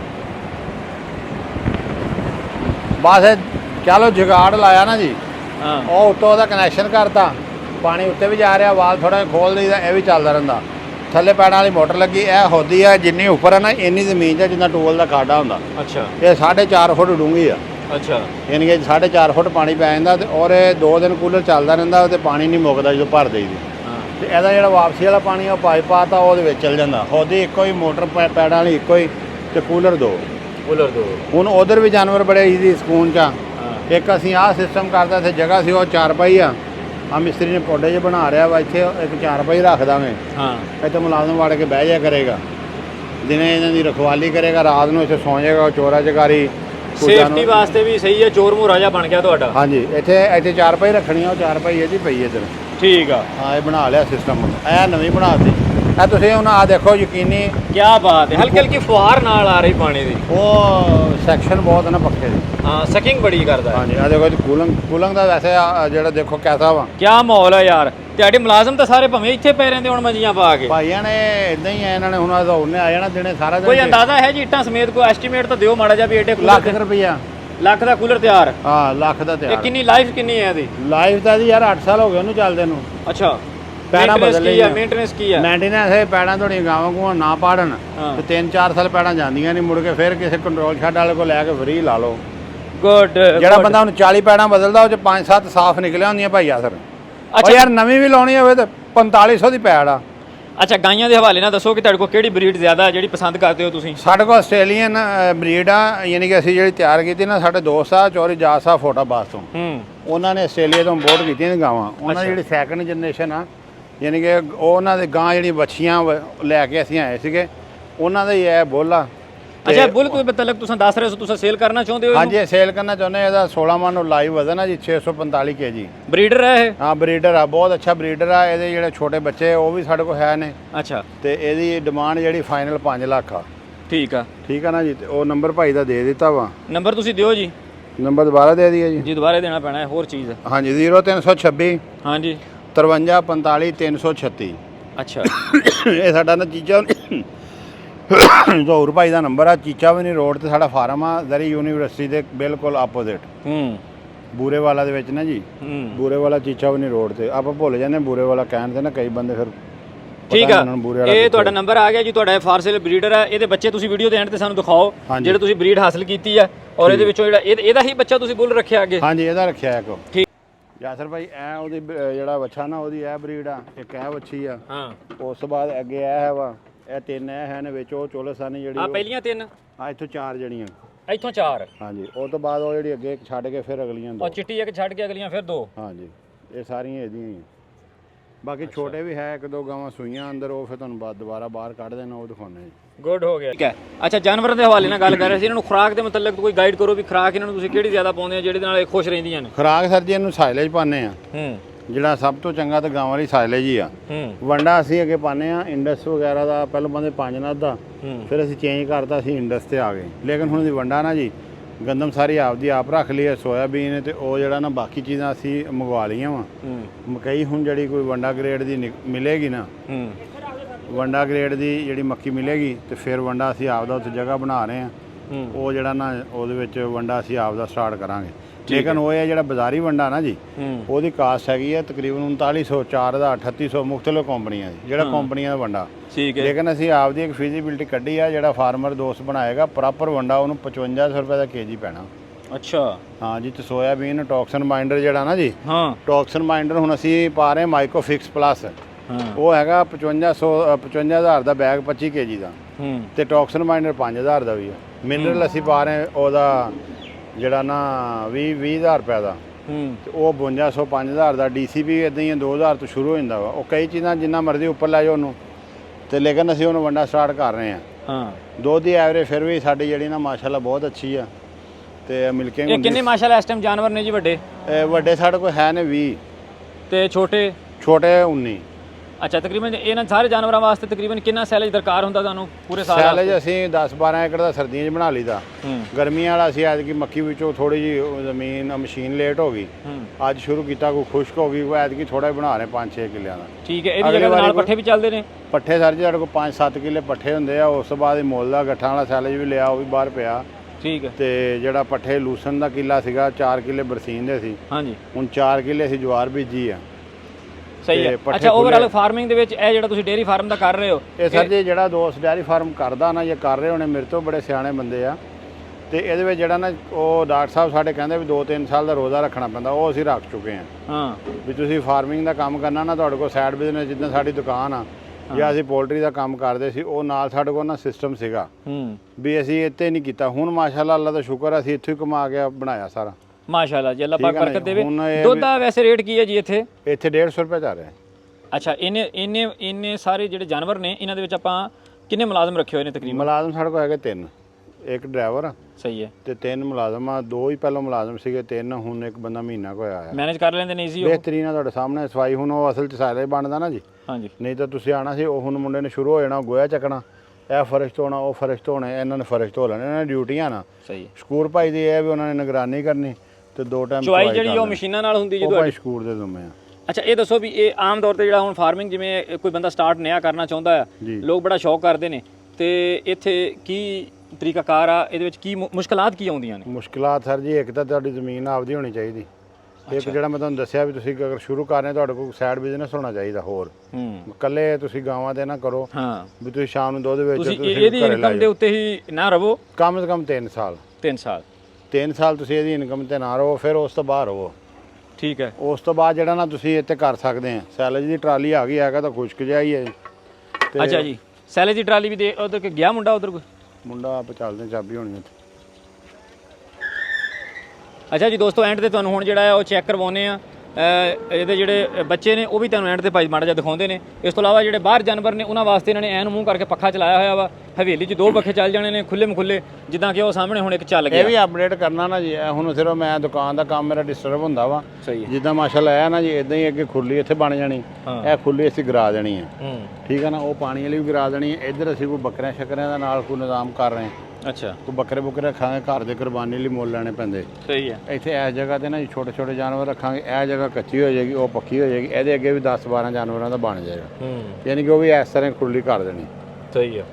ਬਸ ਇਹ ਚਲੋ ਜੁਗਾੜ ਲਾਇਆ ਨਾ ਜੀ। ਹਾਂ। ਉਹ ਉੱਤੋਂ ਉਹਦਾ ਕਨੈਕਸ਼ਨ ਕਰਤਾ। ਪਾਣੀ ਉੱਤੇ ਵੀ ਜਾ ਰਿਹਾ ਵਾਲ ਥੋੜਾ ਖੋਲ ਦਈਦਾ ਇਹ ਵੀ ਚੱਲਦਾ ਰਹਿੰਦਾ। ਥੱਲੇ ਪੈੜਾਂ ਵਾਲੀ ਮੋਟਰ ਲੱਗੀ ਇਹ ਹੋਦੀ ਆ ਜਿੰਨੀ ਉੱਪਰ ਆ ਨਾ ਇੰਨੀ ਜ਼ਮੀਨ 'ਚ ਜਿੰਨਾ ਟੂਲ ਦਾ ਖਾਡਾ ਹੁੰਦਾ। ਅੱਛਾ। ਇਹ 4.5 ਫੁੱਟ ਡੂੰਘੀ ਆ। ਅੱਛਾ। ਯਾਨੀ ਕਿ 4.5 ਫੁੱਟ ਪਾਣੀ ਪੈ ਜਾਂਦਾ ਤੇ ਔਰ ਇਹ ਦੋ ਦਿਨ ਕੂਲਰ ਚੱਲਦਾ ਰਹਿੰਦਾ ਤੇ ਪਾਣੀ ਨਹੀਂ ਮੁੱਕਦਾ ਜਦੋਂ ਭਰ ਦੇਈਦੀ। ਤੇ ਇਹਦਾ ਜਿਹੜਾ ਵਾਪਸੀ ਵਾਲਾ ਪਾਣੀ ਆ ਉਹ ਪਾਈਪ ਪਾਤਾ ਉਹਦੇ ਵਿੱਚ ਚੱਲ ਜਾਂਦਾ। ਹੋਦੀ ਇੱਕੋ ਹੀ ਮੋਟਰ ਪੈੜਾਂ ਵਾਲੀ ਇੱਕੋ ਹੀ ਤੇ ਕੂਲਰ ਦੋ। ਕੂਲਰ ਦੋ। ਹੁਣ ਉਧਰ ਵੀ ਜਾਨਵਰ ਬੜੇ ਈਜ਼ੀ ਸਕੂਨ ਚ ਆ। ਇੱਕ ਅਸੀਂ ਆਹ ਸਿਸਟਮ ਕਰਦਾ ਇੱਥੇ ਜਗ੍ਹਾ ਸੀ ਉਹ ਚਾਰ ਪਈ ਆ। ਆ ਮਿਸਤਰੀ ਨੇ ਪੌਡੇ 'ਚ ਬਣਾ ਰਿਹਾ ਵਾ ਇੱਥੇ ਇੱਕ ਚਾਰ ਪਈ ਰੱਖ ਦਾਂਗੇ। ਹਾਂ। ਇੱਥੇ ਮੁਲਾਜ਼ਮ ਵੜ ਕੇ ਬਹਿ ਜਾ ਕਰੇਗਾ। ਦਿਨੇ ਇਹਨਾਂ ਦੀ ਰਖਵਾਲੀ ਕਰੇਗਾ ਰਾਤ ਨੂੰ ਇੱਥੇ ਸੌਂ ਜਾਏਗਾ ਚੋਰਾ ਚਕਾਰੀ ਸੇਫਟੀ ਵਾਸਤੇ ਵੀ ਸਹੀ ਹੈ ਚੋਰ ਮੂ ਰਾਜਾ ਬਣ ਗਿਆ ਤੁਹਾਡਾ। ਹਾਂਜੀ ਇੱਥੇ ਇੱਥੇ ਚਾਰ ਪਈ ਰੱਖਣੀ ਆ ਉਹ ਚਾਰ ਪਈ ਇਹਦੀ ਪਈ ਇੱਧਰ। ਠੀਕ ਆ। ਹਾਂ ਇਹ ਬਣਾ ਲਿਆ ਸਿਸਟਮ ਇਹ ਨਵੀਂ ਬਣਾਤੀ। ਇਹ ਤੁਸੀਂ ਹੁਣ ਆ ਦੇਖੋ ਯਕੀਨੀ। ਕੀ ਬਾਤ ਹੈ। ਹਲਕੀ ਹਲਕੀ ਫੁਹਾਰ ਨਾਲ ਆ ਰਹੀ ਪਾਣੀ ਦੀ। ਉਹ ਸੈਕਸ਼ਨ ਬਹੁਤ ਨਾ ਦੀ। ਹਾਂ ਸਕਿੰਗ ਬੜੀ ਕਰਦਾ ਹੈ। ਹਾਂਜੀ ਆ ਦੇਖੋ ਜੀ ਕੂਲਿੰਗ ਕੂਲਿੰਗ ਦਾ ਵੈਸੇ ਆ ਜਿਹੜਾ ਦੇਖੋ ਕੈਸਾ ਵਾ। ਕੀ ਮਾਹੌਲ ਹੈ ਯਾਰ। ਤੁਹਾਡੇ ਮੁਲਾਜ਼ਮ ਤਾਂ ਸਾਰੇ ਭਵੇਂ ਇੱਥੇ ਪੈ ਰਹਿੰਦੇ ਹੁਣ ਮੰਜੀਆਂ ਪਾ ਕੇ। ਭਾਈਆਂ ਨੇ ਇਦਾਂ ਹੀ ਆ ਇਹਨਾਂ ਨੇ ਹੁਣ ਆ ਉਹਨੇ ਆ ਜਾਣਾ ਦਿਨੇ ਸਾਰਾ ਦਿਨ ਕੋਈ ਅੰਦਾਜ਼ਾ ਹੈ ਜੀ ਇੱਟਾਂ ਸਮੇਤ? ਕੋਈ ਐਸਟੀਮੇਟ ਤਾਂ ਦਿਓ ਮਾੜਾ ਜਿਹਾ ਵੀ ਏਡੇ ਲੱਖ ਕੂਲਰ ਰੁਪਈਆ। ਲੱਖ ਦਾ ਕੂਲਰ ਤਿਆਰ। ਹਾਂ ਲੱਖ ਦਾ ਇਹ ਤਿਆਰ। ਕਿੰਨੀ ਲਾਈਫ ਕਿੰਨੀ ਹੈ ਇਹਦੀ? ਲਾਈਫ ਦਾ ਜੀ ਯਾਰ 8 ਸਾਲ ਹੋ ਗਏ ਉਹਨੂੰ ਚੱਲਦੇ ਨੂੰ। ਅੱਛਾ। ਪੈੜਾਂ ਬਦਲ ਕੀ ਹੈ ਲਈਆਂ। ਮੇਨਟੇਨੈਂਸ ਕੀ ਹੈ ਮੈਂਟੇਨੈਂਸ ਇਹ ਪੈੜਾਂ ਤੁਹਾਡੀਆਂ ਗਾਵਾਂ ਗੂਆਂ ਨਾ ਪਾੜਨ। ਹਾਂ। ਤੇ 3-4 ਸਾਲ ਪੈੜਾਂ ਜਾਂਦੀਆਂ ਨਹੀਂ ਮੁੜ ਕੇ ਫਿਰ ਕਿਸੇ ਕੰਟਰੋਲ ਸ਼ੈੱਡ ਵਾਲੇ ਕੋਲ ਲੈ ਕੇ ਫ੍ਰੀ ਲਾ ਲਓ। ਗੁੱਡ ਜਿਹੜਾ ਬੰਦਾ ਹੁਣ 40 ਪੈੜਾਂ ਬਦਲਦਾ ਉਹ ਚ 5-7 ਸਾਫ਼ ਨਿਕਲਿਆ ਹੁੰਦੀਆਂ ਭਾਈਆ ਸਰ ਅੱਛਾ। ਯਾਰ ਨਵੀਂ ਵੀ ਲਾਉਣੀ ਹੋਵੇ ਤੇ 4500 ਦੀ ਪੈੜ ਆ। ਅੱਛਾ ਗਾਈਆਂ ਦੇ ਹਵਾਲੇ ਨਾਲ ਦੱਸੋ ਕਿ ਤੁਹਾਡੇ ਕੋਲ ਕਿਹੜੀ ਬਰੀਡ ਜ਼ਿਆਦਾ ਹੈ ਜਿਹੜੀ ਪਸੰਦ ਕਰਦੇ ਹੋ ਤੁਸੀਂ? ਸਾਡੇ ਕੋਲ ਆਸਟ੍ਰੇਲੀਅਨ ਬਰੀਡ ਆ ਯਾਨੀ ਕਿ ਅਸੀਂ ਜਿਹੜੀ ਤਿਆਰ ਕੀਤੀ ਨਾ ਸਾਡੇ ਦੋਸਤ ਆ ਚੌਰੀ ਜਾਤ ਸਾਹਿਬ ਫੋਟਾਬਾਸ ਤੋਂ। ਹੂੰ। ਉਹਨਾਂ ਨੇ ਆਸਟ੍ਰੇਲੀਆ ਤੋਂ ਇੰਪੋਰਟ ਕੀਤੀਆਂ ਨੇ ਗਾਵਾਂ। ਉਹਨਾਂ ਦੀ ਜਿਹੜੀ ਸੈਕੰਡ ਜਨਰੇਸ਼ਨ ਆ ਯਾਨੀ ਕਿ ਉਹ ਉਹਨਾਂ ਦੇ ਗਾਂ ਜਿਹੜੀ ਬੱਚੀਆਂ ਲੈ ਕੇ ਅਸੀਂ ਆਏ ਸੀਗੇ ਉਹਨਾਂ ਦਾ ਹੀ ਇਹ ਬੋਲਾ ਅੱਛਾ ਬੁੱਲ ਕੋਈ ਮਤਲਬ ਤੁਸੀਂ ਦੱਸ ਰਹੇ ਹੋ ਤੁਸੀਂ ਸੇਲ ਕਰਨਾ ਚਾਹੁੰਦੇ ਹੋ ਹਾਂਜੀ ਸੇਲ ਕਰਨਾ ਚਾਹੁੰਦੇ ਹਾਂ। ਇਹਦਾ 16 ਮਨ ਨੂੰ ਲਾਈਵ ਵਜ਼ਨ ਆ ਜੀ 645 ਕੇਜੀ ਬਰੀਡਰ ਹੈ ਇਹ? ਹਾਂ ਬਰੀਡਰ ਆ ਬਹੁਤ ਅੱਛਾ ਬਰੀਡਰ ਆ ਇਹਦੇ ਜਿਹੜੇ ਛੋਟੇ ਬੱਚੇ ਉਹ ਵੀ ਸਾਡੇ ਕੋਲ ਹੈ ਨੇ। ਅੱਛਾ। ਤੇ ਇਹਦੀ ਡਿਮਾਂਡ ਜਿਹੜੀ ਫਾਈਨਲ 5 ਲੱਖ ਆ। ਠੀਕ ਆ। ਠੀਕ ਆ ਨਾ ਜੀ ਤੇ ਉਹ ਨੰਬਰ ਭਾਈ ਦਾ ਦੇ ਦਿੱਤਾ ਵਾ। ਨੰਬਰ ਤੁਸੀਂ ਦਿਓ ਜੀ। ਨੰਬਰ ਦੁਬਾਰਾ ਦੇ ਦਈਏ ਜੀ। ਜੀ ਦੁਬਾਰੇ ਦੇਣਾ ਪੈਣਾ ਹੈ ਹੋਰ ਚੀਜ਼। ਹਾਂਜੀ 0326 ਹਾਂਜੀ। 53 45 336 ਅੱਛਾ। ਇਹ ਸਾਡਾ ਨਤੀਜਾ ਜ਼ਹੂਰ ਭਾਈ ਦਾ ਨੰਬਰ ਆ ਚੀਚਾਵਨੀ ਰੋਡ ਤੇ ਸਾਡਾ ਫਾਰਮ ਆ ਜ਼ਰੀ ਯੂਨੀਵਰਸਿਟੀ ਦੇ ਬਿਲਕੁਲ ਆਪੋਜ਼ਿਟ ਹੂੰ। ਬੂਰੇ ਵਾਲਾ ਦੇ ਵਿੱਚ ਨਾ ਜੀ। ਹੂੰ। ਬੂਰੇ ਵਾਲਾ ਚੀਚਾਵਨੀ ਰੋਡ ਤੇ। ਆਪਾਂ ਭੁੱਲ ਜਾਂਦੇ ਹਾਂ ਬੂਰੇ ਵਾਲਾ ਕਹਿਣ ਤੇ ਨਾ ਕਈ ਬੰਦੇ ਫਿਰ ਠੀਕ ਨਹੀਂ ਆ ਨੂੰ ਇਹ ਤੁਹਾਡਾ ਨੰਬਰ ਆ ਗਿਆ ਜੀ ਤੁਹਾਡਾ ਫਾਰਸੇਲ ਬਰੀਡਰ ਆ। ਇਹਦੇ ਬੱਚੇ ਤੁਸੀਂ ਵੀਡੀਓ ਦੇ ਐਂਡ ਤੇ ਸਾਨੂੰ ਦਿਖਾਓ। ਜਿਹੜੇ ਤੁਸੀਂ ਬਰੀਡ ਹਾਸਲ ਕੀਤੀ ਆ। ਔਰ ਇਹਦੇ ਵਿੱਚੋਂ ਜਿਹੜਾ ਇਹ- ਇਹਦਾ ਹੀ ਬੱਚਾ ਤੁਸੀਂ ਬੁੱਲ ਰੱਖਿਆ ਅੱਗੇ? ਹਾਂਜੀ ਇਹਦਾ ਰੱਖਿਆ ਇੱਕ। ਠੀਕ। ਯਾਸਰ ਭਾਈ ਐ ਉਹਦੀ ਬ- ਜਿਹੜਾ ਵੱਛਾ ਨਾ ਉਹਦੀ ਇਹ ਬਰੀਡ ਆ ਇੱਕ ਇਹ ਵੱਛੀ ਆ। ਹਾਂ। ਉਸ ਤੋਂ ਬਾਅਦ ਅੱਗੇ ਇਹ ਹੈ ਵਾ ਇਹ ਤਿੰਨ ਇਹ ਹਨ ਵਿੱਚ ਉਹ ਚੋਲਸਾਨੀ ਜਿਹੜੀ ਆ ਪਹਿਲੀਆਂ ਤਿੰਨ? ਆ ਇੱਥੋਂ ਚਾਰ ਜਣੀਆਂ। ਇੱਥੋਂ ਚਾਰ? ਹਾਂਜੀ ਉਹ ਤੋਂ ਬਾਅਦ ਉਹ ਜਿਹੜੀ ਅੱਗੇ ਛੱਡ ਕੇ ਫਿਰ ਅਗਲੀਆਂ ਦੋ। ਔਰ ਚਿੱਟੀ ਇੱਕ ਛੱਡ ਕੇ ਅਗਲੀਆਂ ਫਿਰ ਦੋ? ਹਾਂਜੀ ਇਹ ਸਾਰੀਆਂ ਇਹਦੀਆਂ ਹੀ ਆ। ਬਾਕੀ ਛੋਟੇ ਵੀ ਹੈ ਇੱਕ ਦੋ ਗਾਵਾਂ ਸੂਈਆਂ ਅੰਦਰ ਉਹ ਫਿਰ ਤੁਹਾਨੂੰ ਬਾਅਦ ਦੁਬਾਰਾ ਬਾਹਰ ਕੱਢ ਦੇਣਾ ਉਹ ਦਿਖਾਉਣੇ ਜੀ। ਗੁੱਡ ਹੋ ਗਿਆ। ਠੀਕ ਹੈ। ਅੱਛਾ ਜਾਨਵਰਾਂ ਦੇ ਹਵਾਲੇ ਨਾਲ ਗੱਲ ਕਰ ਰਹੇ ਸੀ ਇਹਨਾਂ ਨੂੰ ਖੁਰਾਕ ਦੇ ਮੁਤਲਕ ਕੋਈ ਗਾਈਡ ਕਰੋ ਵੀ ਖੁਰਾਕ ਇਹਨਾਂ ਨੂੰ ਤੁਸੀਂ ਕਿਹੜੀ ਜ਼ਿਆਦਾ ਪਾਉਂਦੇ ਆ ਜਿਹੜੇ ਨਾਲ ਇਹ ਖੁਸ਼ ਰਹਿੰਦੀਆਂ ਨੇ। ਖੁਰਾਕ ਸਰ ਜੀ ਇਹਨੂੰ ਸਾਇਲੇਜ ਪਾਉਂਦੇ ਆ ਹੂੰ। ਜਿਹੜਾ ਸਭ ਤੋਂ ਚੰਗਾ ਤਾਂ ਗਾਵਾਂ ਲਈ ਸਾਇਲੇਜ ਹੀ ਆ। ਹੂੰ। ਵੰਡਾ ਅਸੀਂ ਅੱਗੇ ਪਾਉਂਦੇ ਆ ਇੰਡਸ ਵਗੈਰਾ ਦਾ ਪਹਿਲਾਂ ਪਾਉਂਦੇ ਪੰਜ ਨਦ ਦਾ ਹੂੰ। ਫਿਰ ਅਸੀਂ ਚੇਂਜ ਕਰਤਾ ਅਸੀਂ ਇੰਡਸ ਤੇ ਆ ਗਏ। ਲੇਕਿਨ ਹੁਣ ਦੀ ਵੰਡਾ ਨਾ ਜੀ। ਗੰਦਮ ਸਾਰੀ ਆਪਦੀ ਆਪ ਰੱਖ ਲਈ ਹੈ ਸੋਇਆਬੀਨ ਤੇ ਉਹ ਜਿਹੜਾ ਨਾ ਬਾਕੀ ਚੀਜ਼ਾਂ ਅਸੀਂ ਮੰਗਵਾ ਲਈਆਂ ਵਾ। ਮਕਈ ਹੁਣ ਜਿਹੜੀ ਕੋਈ ਵੰਡਾ ਗ੍ਰੇਡ ਦੀ ਨਿਕ- ਮਿਲੇਗੀ ਨਾ ਵੰਡਾ ਗ੍ਰੇਡ ਦੀ ਜਿਹੜੀ ਮੱਕੀ ਮਿਲੇਗੀ ਤੇ ਫਿਰ ਵੰਡਾ ਅਸੀਂ ਆਪਦਾ ਉੱਥੇ ਜਗ੍ਹਾ ਬਣਾ ਰਹੇ ਹੂੰ। ਉਹ ਜਿਹੜਾ ਨਾ ਉਹਦੇ ਵਿੱਚ ਵੰਡਾ ਅਸੀਂ ਆਪਦਾ ਸਟਾਰਟ ਕਰਾਂਗੇ। ਲੇਕਿਨ ਉਹ ਇਹ ਜਿਹੜਾ ਬਾਜ਼ਾਰੀ ਵੰਡਾ ਨਾ ਜੀ ਹੂੰ। ਉਹਦੀ ਕਾਸਟ ਹੈਗੀ ਹੈ ਤਕਰੀਬਨ 3900 4000 3800 ਮੁxtਲਫ ਕੰਪਨੀਆਂ ਦੀ ਜਿਹੜਾ ਕੰਪਨੀਆਂ ਦਾ ਵੰਡਾ। ਠੀਕ ਹੈ। ਲੇਕਿਨ ਅਸੀਂ ਆਪਦੀ ਇੱਕ ਫਿਜ਼ੀਬਿਲਟੀ ਕੱਢੀ ਆ ਜਿਹੜਾ ਫਾਰਮਰ ਦੋਸਤ ਬਣਾਏਗਾ ਪ੍ਰੋਪਰ ਵੰਡਾ ਉਹਨੂੰ 5500 ਰੁਪਏ ਦਾ ਕੇਜੀ ਪੈਣਾ। ਅੱਛਾ। ਹਾਂ ਜੀ ਤੇ ਸੋਇਆਬੀਨ ਟੌਕਸਨ ਮਾਈਂਡਰ ਜਿਹੜਾ ਨਾ ਜੀ ਹਾਂ। ਟੌਕਸਨ ਮਾਈਂਡਰ ਹੁਣ ਅਸੀਂ ਪਾ ਰਹੇ ਮਾਈਕੋ ਫਿਕਸ ਪਲੱਸ ਹਾਂ। ਉਹ ਹੈਗਾ 5500 ਅ, 55000 ਦਾ ਬੈਗ 25 ਕੇਜੀ ਦਾ। ਹੂੰ। ਤੇ ਟੌਕਸਨ ਮਾਈਂਡਰ 5000 ਦਾ ਵੀ ਆ। ਮਿਨਰਲ ਅਸੀਂ ਪਾ ਰਹੇ ਉਹਦਾ ਜਿਹੜਾ ਨਾ 20 20000 ਰੁਪਏ ਦਾ। ਹੂੰ। ਤੇ ਉਹ 5200 5000 ਦਾ ਡੀਸੀਪੀ ਇਦਾਂ ਹੀ ਆ, 2000 ਤੋਂ ਸ਼ੁਰੂ ਹੋ ਜਾਂਦਾ ਵਾ। ਉਹ ਕਈ ਚੀਜ਼ਾਂ ਜਿੰਨਾ ਮਰਜ਼ੀ ਉੱਪਰ ਲੈ ਜਾਓ ਉਹਨੂੰ। ਤੇ ਲੇਕਿਨ ਅਸੀਂ ਉਹਨੂੰ ਵੰਡਾ ਸਟਾਰਟ ਕਰ ਰਹੇ ਹਾਂ ਹਾਂ। ਦੁੱਧ ਦੀ ਐਵਰੇਜ ਫਿਰ ਵੀ ਸਾਡੀ ਜਿਹੜੀ ਨਾ ਮਾਸ਼ਾਅੱਲਾ ਬਹੁਤ ਅੱਛੀ ਆ। ਤੇ ਮਿਲਕਿੰਗ ਇਹ ਕਿੰਨੇ ਮਾਸ਼ਾਅੱਲਾ ਇਸ ਟਾਈਮ ਜਾਨਵਰ ਨੇ ਜੀ ਵੱਡੇ? ਵੱਡੇ ਸਾਡੇ ਕੋਲ ਹੈ ਨੇ 20 ਤੇ ਛੋਟੇ? ਛੋਟੇ 19 ਅੱਛਾ ਤਕਰੀਬਨ ਇਹਨਾਂ ਸਾਰੇ ਜਾਨਵਰਾਂ ਵਾਸਤੇ ਤਕਰੀਬਨ ਕਿੰਨਾ ਸੈਲੇਜ ਦਰਕਾਰ ਹੁੰਦਾ ਤੁਹਾਨੂੰ ਪੂਰੇ ਸਾਲ ਸੈਲੇਜ ਅਸੀਂ 10 12 ਏਕੜ ਦਾ ਸਰਦੀਆਂ 'ਚ ਬਣਾ ਲਈਦਾ। ਗਰਮੀਆਂ ਵਾਲਾ ਅਸੀਂ ਐਤਕੀ ਮੱਕੀ ਵਿੱਚੋਂ ਥੋੜੀ ਜੀ ਜ਼ਮੀਨ ਮਸ਼ੀਨ ਲੇਟ ਹੋ ਗਈ। ਅੱਜ ਸ਼ੁਰੂ ਕੀਤਾ ਕੋਈ ਖੁਸ਼ਕ ਹੋ ਗਈ ਉਹ ਐਤਕੀ ਥੋੜਾ ਬਣਾ ਰਹੇ 5-6 ਕਿੱਲਿਆਂ ਦਾ। ਠੀਕ ਹੈ ਇਹਦੀ ਜਗ੍ਹਾ ਨਾਲ ਕੋਈ- ਪੱਠੇ ਵੀ ਚੱਲਦੇ ਨੇ? ਪੱਠੇ ਸਰ ਜੀ ਸਾਡੇ ਕੋਲ 5-7 ਕਿੱਲੇ ਪੱਠੇ ਹੁੰਦੇ ਆ ਉਸ ਤੋਂ ਬਾਅਦ ਇਹ ਮੁੱਲ ਦਾ ਗੱਠਾਂ ਵਾਲਾ ਸੈਲੇਜ ਵੀ ਲਿਆ ਉਹ ਵੀ ਬਾਹਰ ਪਿਆ। ਠੀਕ ਹੈ। ਤੇ ਜਿਹੜਾ ਪੱਠੇ ਲੂਸਨ ਦਾ ਕਿੱਲਾ ਸੀਗਾ 4 ਕਿੱਲੇ ਬਰਸੀਨ ਦੇ ਸੀ। ਹਾਂਜੀ। ਹੁਣ 4 ਕਿੱਲੇ ਅਸੀਂ ਜਵਾਰ ਬੀਜੀ ਆ। ਸਹੀ ਹੈ। ਅੱਛਾ ਓਵਰਆਲ ਫਾਰਮਿੰਗ ਦੇ ਵਿੱਚ ਇਹ ਜਿਹੜਾ ਤੁਸੀਂ ਡੇਅਰੀ ਫਾਰਮ ਦਾ ਕਰ ਰਹੇ ਹੋ ਇਹ ਸਰ ਜੀ ਜਿਹੜਾ ਦੋਸਤ ਡੈਰੀ ਫਾਰਮ ਕਰਦਾ ਨਾ ਜੇ ਕਰ ਰਹੇ ਹੋਣੇ ਮੇਰੇ ਤੋਂ ਬੜੇ ਸਿਆਣੇ ਬੰਦੇ ਆ। ਤੇ ਇਹਦੇ ਵਿੱਚ ਜਿਹੜਾ ਨਾ ਉਹ ਡਾਕਟਰ ਸਾਹਿਬ ਸਾਡੇ ਕਹਿੰਦੇ ਵੀ 2-3 ਸਾਲ ਦਾ ਰੋਜ਼ਾ ਰੱਖਣਾ ਪੈਂਦਾ ਉਹ ਅਸੀਂ ਰੱਖ ਚੁੱਕੇ ਹਾਂ। ਹਾਂ। ਵੀ ਤੁਸੀਂ ਫਾਰਮਿੰਗ ਦਾ ਕੰਮ ਕਰਨਾ ਨਾ ਤੁਹਾਡੇ ਕੋਲ ਸਾਈਡ ਬਿਜ਼ਨਸ ਜਿੱਦਾਂ ਸਾਡੀ ਦੁਕਾਨ ਆ ਜਾਂ ਅਸੀਂ ਪੋਲਟਰੀ ਦਾ ਕੰਮ ਕਰਦੇ ਸੀ ਉਹ ਨਾਲ ਸਾਡੇ ਕੋਲ ਨਾ ਸਿਸਟਮ ਸੀਗਾ। ਹੂੰ। ਵੀ ਅਸੀਂ ਇੱਥੇ ਨਹੀਂ ਕੀਤਾ। ਹੁਣ ਮਾਸ਼ਾਅੱਲਾ ਅੱਲਾ ਦਾ ਸ਼ੁਕਰ ਅਸੀਂ ਇੱਥੇ ਹੀ ਕਮਾ ਕੇ ਬਣਾਇਆ ਸਾਰਾ। ਮਾਸ਼ਾਅੱਲਾ ਜੀ ਅੱਲਾਹ ਪਾਕ ਠੀਕ ਹੈ ਨਾ ਬਰਕਤ ਜੀ, ਦੇਵੇ। ਹੁਣ ਇਹ ਦੁੱਧ ਦਾ ਵੈਸੇ ਰੇਟ ਕੀ ਹੈ ਜੀ ਇੱਥੇ? ਇੱਥੇ 150 ਰੁਪਏ ਚੱਲ ਰਿਹਾ ਅੱਛਾ ਇਹਨੇ ਇਹਨੇ ਇਹਨੇ ਸਾਰੇ ਜਿਹੜੇ ਜਾਨਵਰ ਨੇ ਇਹਨਾਂ ਦੇ ਵਿੱਚ ਆਪਾਂ ਕਿੰਨੇ ਮੁਲਾਜ਼ਮ ਰੱਖੇ ਹੋਏ ਨੇ ਤਕਰੀਬਨ? ਮੁਲਾਜ਼ਮ ਸਾਡੇ ਕੋਲ ਹੈਗੇ ਤਿੰਨ। ਇੱਕ ਡਰਾਈਵਰ। ਸਹੀ ਹੈ। ਤੇ ਤਿੰਨ ਮੁਲਾਜ਼ਮ ਆ। ਦੋ ਹੀ ਪਹਿਲਾਂ ਮੁਲਾਜ਼ਮ ਸੀਗੇ ਤਿੰਨ ਹੁਣ ਇੱਕ ਬੰਦਾ ਮਹੀਨਾ ਕੋ ਆਇਆ ਮੈਨੇਜ ਕਰ ਲੈਂਦੇ ਨੇ ਈਜ਼ੀ ਬਿਹਤਰੀਨ ਆ ਤੁਹਾਡੇ ਸਾਹਮਣੇ ਸਫ਼ਾਈ ਹੁਣ ਉਹ ਅਸਲ ਚ ਸਾਇਲੇ ਬਣਦਾ ਨਾ ਜੀ। ਹਾਂਜੀ। ਨਹੀਂ ਤਾਂ ਤੁਸੀਂ ਆਣਾ ਸੀ ਉਹ ਹੁਣ ਮੁੰਡੇ ਨੇ ਸ਼ੁਰੂ ਹੋ ਜਾਣਾ ਗੋਇਆ ਚੱਕਣਾ। ਇਹ ਫਰਸ਼ ਧੋਣਾ ਉਹ ਫਰਸ਼ ਧੋਣਾ ਇਹਨਾਂ ਨੇ ਫਰਸ਼ ਧੋ ਲੈਣੇ ਇਹਨਾਂ ਨੇ ਡਿਊਟੀਆਂ ਨਾ। ਸਹੀ ਹੈ। ਸਕੂਰ ਭਾਈ ਦੀ ਇਹ ਹੈ ਵੀ ਉਹਨਾਂ ਨੇ ਨਿਗਰਾਨੀ ਕਰਨੀ। ਤੇ ਦੋ ਟਾਈਮ ਚੁਆਈ ਜਿਹੜੀ ਉਹ ਮਸ਼ੀਨਾਂ ਨਾਲ ਹੁੰਦੀ ਜੀ ਉਹ ਤੁਹਾਡੀ ਭਾਈ ਸਕੂਰ ਦੇ ਦੁੰਮੇ ਆ। ਅੱਛਾ ਇਹ ਦੱਸੋ ਵੀ ਇਹ ਆਮ ਤੌਰ ਤੇ ਜਿਹੜਾ ਹੁਣ ਫਾਰਮਿੰਗ ਜਿਵੇਂ ਕੋਈ ਬੰਦਾ ਸਟਾਰਟ ਨया ਕਰਨਾ ਚਾਹੁੰਦਾ ਆ ਜੀ। ਲੋਕ ਬੜਾ ਸ਼ੌਕ ਕਰਦੇ ਨੇ। ਤੇ ਇੱਥੇ ਕੀ ਤਰੀਕਾਕਾਰ ਆ? ਇਹਦੇ ਵਿੱਚ ਕੀ ਮੁ- ਮੁਸ਼ਕਲਾਤ ਕੀ ਆਉਂਦੀਆਂ ਨੇ? ਮੁਸ਼ਕਲਾਤ ਸਰ ਜੀ ਇੱਕ ਤਾਂ ਤੁਹਾਡੀ ਜ਼ਮੀਨ ਆਪਦੀ ਹੋਣੀ ਚਾਹੀਦੀ। ਇੱਕ ਜਿਹੜਾ ਮੈਂ ਤੁਹਾਨੂੰ ਦੱਸਿਆ ਵੀ ਤੁਸੀਂ ਅਗਰ ਸ਼ੁਰੂ ਕਰ ਰਹੇ ਹੋ ਤੁਹਾਡੇ ਕੋਲ ਸਾਈਡ ਬਿਜ਼ਨਸ ਹੋਣਾ ਚਾਹੀਦਾ ਹੋਰ। ਹੂੰ। ਇਕੱਲੇ ਤੁਸੀਂ ਗਾਵਾਂ ਤੇ ਨਾ ਕਰੋ। ਹਾਂ। ਵੀ ਤੁਸੀਂ ਸ਼ਾਮ ਨੂੰ ਦੁੱਧ ਵੇਚੋ ਤੁਸੀਂ ਤੁਸੀਂ ਇਹ- ਇਹਦੀ ਘਰੇ ਲੈ ਇਨਕਮ ਦੇ ਜਾਓ ਉੱਤੇ ਹੀ ਨਾ ਰਵੋ? ਕਮ ਸੇ ਕਮ 3 ਸਾਲ। 3 ਸਾਲ। 3 ਸਾਲ ਤੁਸੀਂ ਇਹਦੀ ਇਨਕਮ ਤੇ ਨਾ ਰਹੋ ਫਿਰ ਉਸ ਤੋਂ ਬਾਹਰ ਰਹੋ। ਠੀਕ ਹੈ। ਉਸ ਤੋਂ ਬਾਅਦ ਜਿਹੜਾ ਨਾ ਤੁਸੀਂ ਇੱਥੇ ਕਰ ਸਕਦੇ ਆ। ਸੈਲਜ ਦੀ ਟਰਾਲੀ ਆ ਗਈ ਹੈਗਾ ਤਾਂ ਖੁਸ਼ਕ ਜਿਹਾ ਹੀ ਹੈ ਤੇ ਅੱਛਾ ਜੀ। ਸੈਲੇ ਦੀ ਟਰਾਲੀ ਵੀ ਦੇ ਉਧਰ ਗਿਆ ਮੁੰਡਾ ਉਧਰ ਕੋਈ? ਮੁੰਡਾ ਆਪ ਚੱਲਦੇ ਚਾਬੀ ਹੋਣੀ ਉੱਥੇ। ਅੱਛਾ ਜੀ ਦੋਸਤੋ ਐਂਡ ਤੇ ਤੁਹਾਨੂੰ ਹੁਣ ਜਿਹੜਾ ਹੈ ਉਹ ਚੈੱਕ ਕਰਵਾਉਨੇ ਆ। ਇਹਦੇ ਜਿਹੜੇ ਬੱਚੇ ਨੇ ਉਹ ਵੀ ਤੁਹਾਨੂੰ ਐਂਡ ਤੇ ਭਾਈ ਮਾੜਾ ਜਿਹਾ ਦਿਖਾਉਂਦੇ ਨੇ। ਇਸ ਤੋਂ ਇਲਾਵਾ ਜਿਹੜੇ ਬਾਹਰ ਜਾਨਵਰ ਨੇ ਉਹਨਾਂ ਵਾਸਤੇ ਇਹਨਾਂ ਨੇ ਐਨ ਮੂੰਹ ਕਰਕੇ ਪੱਖਾ ਚਲਾਇਆ ਹੋਇਆ ਵਾ। ਹਵੇਲੀ 'ਚ ਦੋ ਪੱਖੇ ਚੱਲ ਜਾਣੇ ਨੇ ਖੁੱਲੇ ਮਖੁੱਲੇ ਜਿੱਦਾਂ ਕਿ ਉਹ ਸਾਹਮਣੇ ਹੁਣ ਇੱਕ ਚੱਲ ਇਹ ਗਿਆ। ਵੀ ਅਪਡੇਟ ਕਰਨਾ ਨਾ ਜੀ ਇਹ ਹੁਣ ਸਿਰਫ ਮੈਂ ਦੁਕਾਨ ਦਾ ਕੰਮ ਮੇਰਾ ਡਿਸਟਰਬ ਹੁੰਦਾ ਵਾ। ਜਿੱਦਾਂ ਮਾਸ਼ਾਅੱਲਾ ਹੈ ਨਾ ਜੀ ਇਦਾਂ ਹੀ ਅੱਗੇ ਖੁਰਲੀ ਇੱਥੇ ਬਣ ਜਾਣੀ। ਇਹ ਖੁਰਲੀ ਅਸੀਂ ਗਰਾ ਦੇਣੀ ਹੈ ਹੂੰ। ਠੀਕ ਹੈ ਨਾ ਉਹ ਪਾਣੀ ਵਾਲੀ ਵੀ ਗਰਾ ਦੇਣੀ ਹੈ ਇੱਧਰ ਅਸੀਂ ਕੋਈ ਬੱਕਰਿਆਂ ਸ਼ੱਕਰਿਆਂ ਦਾ ਨਾਲ ਕੋਈ ਨਿਜ਼ਾਮ ਕਰ ਰਹੇ ਹਾਂ ਅੱਛਾ। ਕੋਈ ਬੱਕਰੇ ਬੁੱਕਰੇ ਰੱਖਾਂਗੇ ਘਰ ਦੇ ਕੁਰਬਾਨੀ ਲਈ ਮੁੱਲ ਲੈਣੇ ਪੈਂਦੇ। ਸਹੀ ਹੈ। ਇੱਥੇ ਇਸ ਜਗ੍ਹਾ ਤੇ ਨਾ ਛੋਟੇ ਛੋਟੇ ਜਾਨਵਰ ਰੱਖਾਂਗੇ ਇਹ ਜਗ੍ਹਾ ਕੱਚੀ ਹੋ ਜਾਏਗੀ ਉਹ ਪੱਕੀ ਹੋ ਜਾਏਗੀ ਇਹਦੇ ਅੱਗੇ ਵੀ 10 12 ਜਾਨਵਰਾਂ ਦਾ ਬਣ ਜਾਏਗਾ। ਹੂੰ। ਯਾਨੀ ਕਿ ਉਹ ਵੀ ਇਸ ਤਰ੍ਹਾਂ ਖੁਰਲੀ ਕਰ ਦੇਣੀ। ਸਹੀ ਹੈ।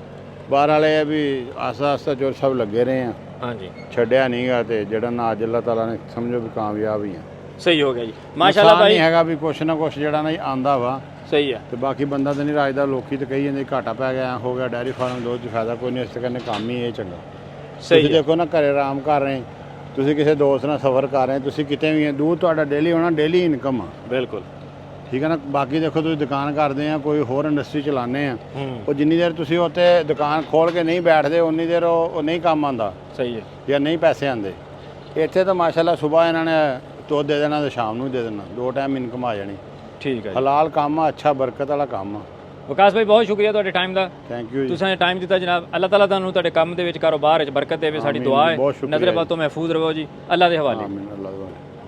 ਬਾਹਰ ਵਾਲੇ ਆ ਵੀ ਆਸਤਾ ਆਸਤਾ ਜੋ ਸਭ ਲੱਗੇ ਰਹੇ ਆ। ਹਾਂਜੀ। ਛੱਡਿਆ ਨਹੀਂਗਾ ਤੇ ਜਿਹੜਾ ਨਾ ਅੱਜ ਅੱਲਾਹ ਤਾਲਾ ਨੇ ਸਮਝੋ ਵੀ ਕਾਮਯਾਬ ਹੀ ਆ। ਸਹੀ ਹੋ ਗਿਆ ਜੀ। ਮਾਸ਼ਾਅੱਲਾ ਨਹੀਂ ਭਾਈ। ਹੈਗਾ ਵੀ ਕੁਛ ਨਾ ਕੁਛ ਜਿਹੜਾ ਨਾ ਆਂਦਾ ਵਾ। ਸਹੀ ਹੈ ਤੇ ਬਾਕੀ ਬੰਦਾ ਤਾਂ ਨਹੀਂ ਰਾਜਦਾ ਲੋਕੀ ਤੇ ਕਹੀ ਜਾਂਦੇ ਘਾਟਾ ਪੈ ਗਿਆ ਹੋ ਗਿਆ ਡੈਰੀ ਫਾਰਮ ਦੁੱਧ 'ਚ ਫਾਇਦਾ ਕੋਈ ਨਹੀਂ ਇਸ ਤੇ ਕਹਿੰਦੇ ਕੰਮ ਹੀ ਇਹ ਚੰਗਾ। ਸਹੀ ਤੁਸੀਂ ਦੇਖੋ ਨਾ ਘਰੇ ਆਰਾਮ ਕਰ ਰਹੇ ਤੁਸੀਂ ਕਿਸੇ ਦੋਸਤ ਨਾਲ ਸਫ਼ਰ ਕਰ ਰਹੇ ਤੁਸੀਂ ਕਿਤੇ ਵੀ ਹੈ ਦੂਰ ਤੁਹਾਡਾ ਡੇਲੀ ਹੋਣਾ ਡੇਲੀ ਇਨਕਮ ਆ। ਬਿਲਕੁਲ। ਠੀਕ ਹੈ ਨਾ ਬਾਕੀ ਦੇਖੋ ਤੁਸੀਂ ਦੁਕਾਨ ਕਰਦੇ ਆ ਕੋਈ ਹੋਰ ਇੰਡਸਟਰੀ ਚਲਾਉਂਦੇ ਆ ਉਹ ਜਿੰਨੀ ਦੇਰ ਤੁਸੀਂ ਉੱਤੇ ਦੁਕਾਨ ਖੋਲ ਕੇ ਨਹੀਂ ਬੈਠਦੇ ਉਨੀ ਦੇਰ ਉਹ ਨਹੀਂ ਕੰਮ ਆਉਂਦਾ। ਸਹੀ ਹੈ ਜਾਂ ਨਹੀਂ ਪੈਸੇ ਆਉਂਦੇ। ਇੱਥੇ ਤਾਂ ਮਾਸ਼ਾਅੱਲਾ ਸਵੇਰ ਇਹਨਾਂ ਨੇ ਦੁੱਧ ਦੇ ਦੇਣਾ ਤੇ ਸ਼ਾਮ ਨੂੰ ਦੇ ਦੇਣਾ ਦੋ ਟਾਈਮ ਇਨਕਮ ਆ ਜਾਣੀ। ਠੀਕ ਹੈ ਜੀ। ਹਲਾਲ ਕੰਮ ਆ ਅੱਛਾ ਬਰਕਤ ਵਾਲਾ ਕੰਮ ਆ। ਵਿਕਾਸ ਭਾਈ ਬਹੁਤ ਸ਼ੁਕਰੀਆ ਤੁਹਾਡੇ ਟਾਈਮ ਦਾ। ਥੈਂਕ ਯੂ ਜੀ। ਤੁਸੀਂ ਟਾਈਮ ਦਿੱਤਾ ਜਨਾਬ। ਅੱਲਾਹ ਤਾਲਾ ਤੁਹਾਨੂੰ ਤੁਹਾਡੇ ਕੰਮ ਦੇ ਵਿੱਚ ਕਾਰੋਬਾਰ ਵਿੱਚ ਬਰਕਤ ਦੇਵੇ ਸਾਡੀ ਦੁਆ ਹੈ। ਨਜ਼ਰ ਬਾਤੋਂ ਮਹਿਫੂਜ਼ ਰਹੋ ਜੀ। ਅੱਲਾਹ ਦੇ ਹਵਾਲੇ। ਆਮੀਨ ਅੱਲਾਹ ਦੇ